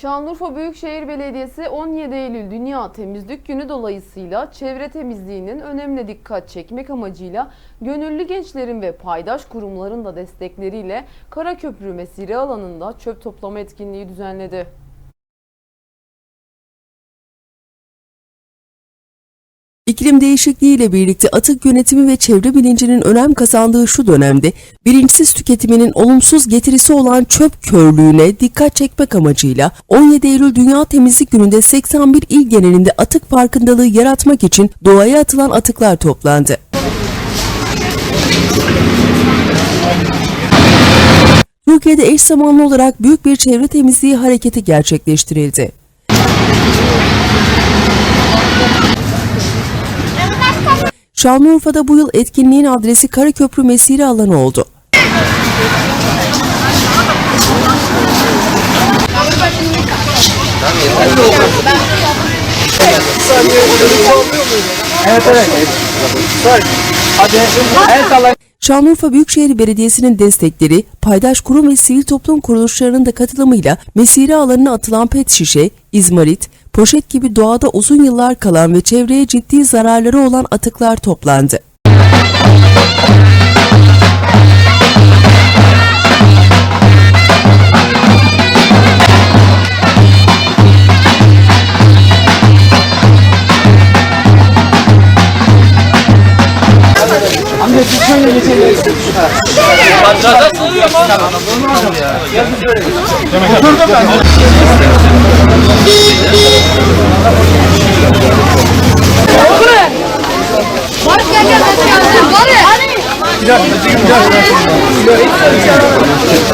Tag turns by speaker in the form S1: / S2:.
S1: Şanlıurfa Büyükşehir Belediyesi 17 Eylül Dünya Temizlik Günü dolayısıyla çevre temizliğinin önemine dikkat çekmek amacıyla gönüllü gençlerin ve paydaş kurumların da destekleriyle Karaköprü Mesire alanında çöp toplama etkinliği düzenledi.
S2: İklim değişikliğiyle birlikte atık yönetimi ve çevre bilincinin önem kazandığı şu dönemde bilinçsiz tüketiminin olumsuz getirisi olan çöp körlüğüne dikkat çekmek amacıyla 17 Eylül Dünya Temizlik Günü'nde 81 il genelinde atık farkındalığı yaratmak için doğaya atılan atıklar toplandı. Türkiye'de eş zamanlı olarak büyük bir çevre temizliği hareketi gerçekleştirildi. Şanlıurfa'da bu yıl etkinliğin adresi Karaköprü Mesire alanı oldu.
S3: Evet evet. Hadi. El sallayın.
S2: Şanlıurfa Büyükşehir Belediyesi'nin destekleri, paydaş kurum ve sivil toplum kuruluşlarının da katılımıyla mesire alanına atılan pet şişe, izmarit, poşet gibi doğada uzun yıllar kalan ve çevreye ciddi zararları olan atıklar toplandı.
S3: Zaten sığıyor mu? Tamam. Oturdum ben.
S4: Barış gel gel geldin. Barış.
S3: Bir dakika, bir dakika, bir dakika.